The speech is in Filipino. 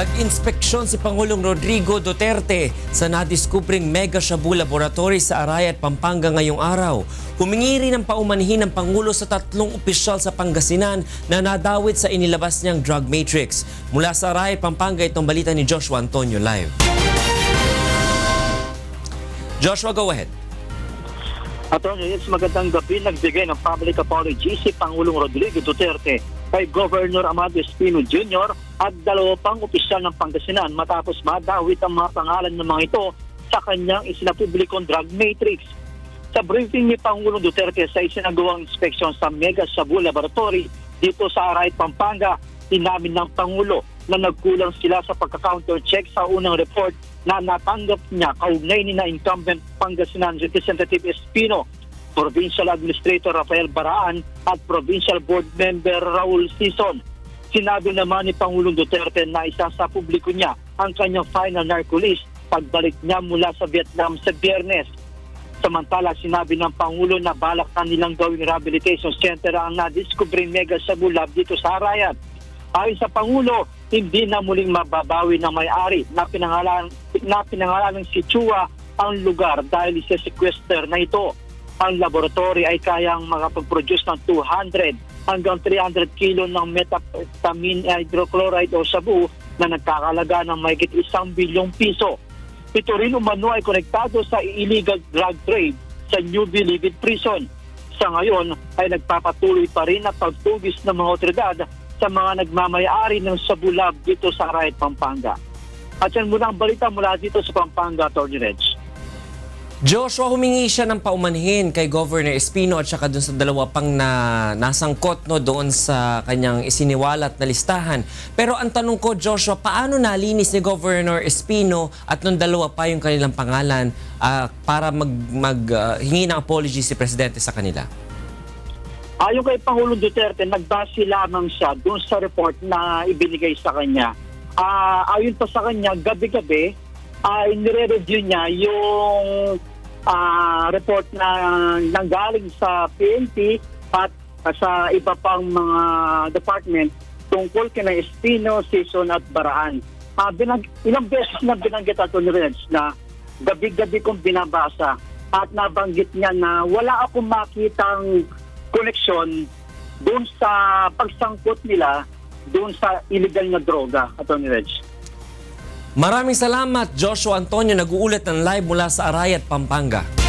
Nag-inspeksyon si Pangulong Rodrigo Duterte sa nadiskubring mega shabu laboratory sa Arayat, Pampanga ngayong araw. Humingi rin ng paumanhin ng Pangulo sa tatlong opisyal sa Pangasinan na nadawit sa inilabas niyang drug matrix. Mula sa Arayat, Pampanga, itong balita ni Joshua Antonio Live. Joshua, go ahead. Attorney, it's magandang gabi. Nagbigay ng public apology si Pangulong Rodrigo Duterte kay Governor Amado Espino Jr. at dalawa pang opisyal ng Pangasinan matapos madawit ang mga pangalan ng mga ito sa kanyang isinapublikong drug matrix. Sa briefing ni Pangulong Duterte sa isinagawang inspeksyon sa Mega Shabu Laboratory dito sa Arayat, Pampanga, inamin ng Pangulo na nagkulang sila sa pagka-counter check sa unang report na natanggap niya kaugnay ni na incumbent Pangasinan Representative Espino, Provincial Administrator Rafael Baraan at Provincial Board Member Raul Sison. Sinabi naman ni Pangulong Duterte na isa sa publiko niya ang kanyang final narco list pagbalik niya mula sa Vietnam sa biyernes. Samantala, sinabi ng Pangulo na balak na nilang gawing rehabilitation center ang na-discovery mega Shabu Lab dito sa Arayat. Ayon sa Pangulo, hindi na muling mababawi ng may-ari na pinangalan, na pinangalan ng si Chua ang lugar dahil isa-sequester na ito. Ang laboratory ay kayang makapag-produce ng 200 hanggang 300 kilo ng methamphetamine hydrochloride o sabu na nagkakalaga ng mahigit isang bilyong piso. Ito rin umano ay konektado sa illegal drug trade sa New Bilibid Prison. Sa ngayon ay nagpapatuloy pa rin ang pagtugis ng mga otoridad sa mga nagmamayari ng Sabulab dito sa Arayat, Pampanga. At yan muna ang balita mula dito sa Pampanga, Attorney Reg. Joshua, humingi siya ng paumanhin kay Governor Espino at saka dun sa dalawa pang na nasangkot no, doon sa kanyang isiniwalat na listahan. Pero ang tanong ko, Joshua, paano nalinis ni Governor Espino at nung dalawa pa yung kanilang pangalan ah, para mag, mag hingi ng apology si Presidente sa kanila? Ayon kay Pangulong Duterte, nagbase lamang siya doon sa report na ibinigay sa kanya. Ah, ayon pa sa kanya, gabi-gabi, ay nire-review niya yung ah, report na nanggaling sa PNP at sa iba pang mga department tungkol kina Espino, Season at Baraan. Ah, binag- ilang beses na binanggit ato ni Renz na gabi-gabi kong binabasa at nabanggit niya na wala akong makitang koneksyon doon sa pagsangkot nila doon sa illegal na droga, Atty. Reg. Maraming salamat, Joshua Antonio, nag-uulat ng live mula sa Arayat, Pampanga.